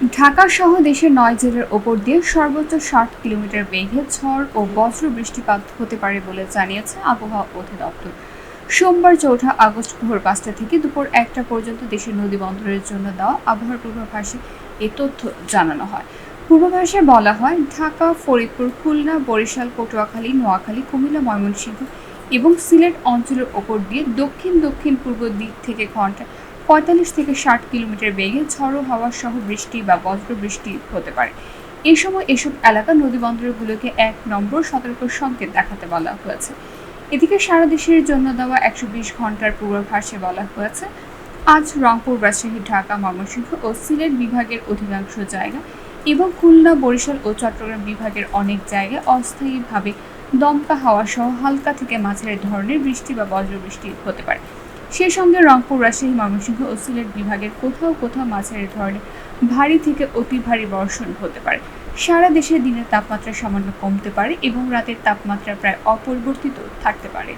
ঢাকা সহ দেশের নয় জেলার ওপর দিয়ে সর্বোচ্চ ষাট কিলোমিটার বেগে ঝড় ও বজ্র বৃষ্টিপাত হতে পারে বলে জানিয়েছে আবহাওয়া অধিদপ্তর। সোমবার চৌঠা আগস্ট ভোর পাঁচটা থেকে দুপুর একটা পর্যন্ত দেশের নদী বন্দরের জন্য দেওয়া আবহাওয়ার পূর্বাভাসে এ তথ্য জানানো হয়। পূর্বাভাসে বলা হয়, ঢাকা, ফরিদপুর, খুলনা, বরিশাল, পটুয়াখালী, নোয়াখালী, কুমিল্লা, ময়মনসিংহ এবং সিলেট অঞ্চলের ওপর দিয়ে দক্ষিণ দক্ষিণ পূর্ব দিক থেকে ঘণ্টা পঁয়তাল্লিশ থেকে ষাট কিলোমিটার বেগে ঝড়ো হাওয়া সহ বৃষ্টি বা বজ্র বৃষ্টি হতে পারে। এই সময় এসব এলাকা নদী বন্দরগুলোকে এক নম্বর সতর্ক সংকেত দেখাতে বলা হয়েছে। এদিকে সারা দেশের জন্য দেওয়া একশো বিশ ঘণ্টার পূর্বাভাসে বলা হয়েছে, আজ রংপুর, রাজশাহী, ঢাকা, ময়মনসিংহ ও সিলেট বিভাগের অধিকাংশ জায়গা এবং খুলনা, বরিশাল ও চট্টগ্রাম বিভাগের অনেক জায়গায় অস্থায়ীভাবে দমকা হাওয়া সহ হালকা থেকে মাঝারি ধরনের বৃষ্টি বা বজ্রবৃষ্টি হতে পারে। সেই সঙ্গে রংপুর রাজশাহী ময়মনসিংহ ও সিলেট বিভাগের কোথাও কোথাও মাঝারি ধরনের ভারী থেকে অতি ভারী বর্ষণ হতে পারে। সারা দেশে দিনের তাপমাত্রা সামান্য কমতে পারে এবং রাতের তাপমাত্রা প্রায় অপরিবর্তিত থাকতে পারে।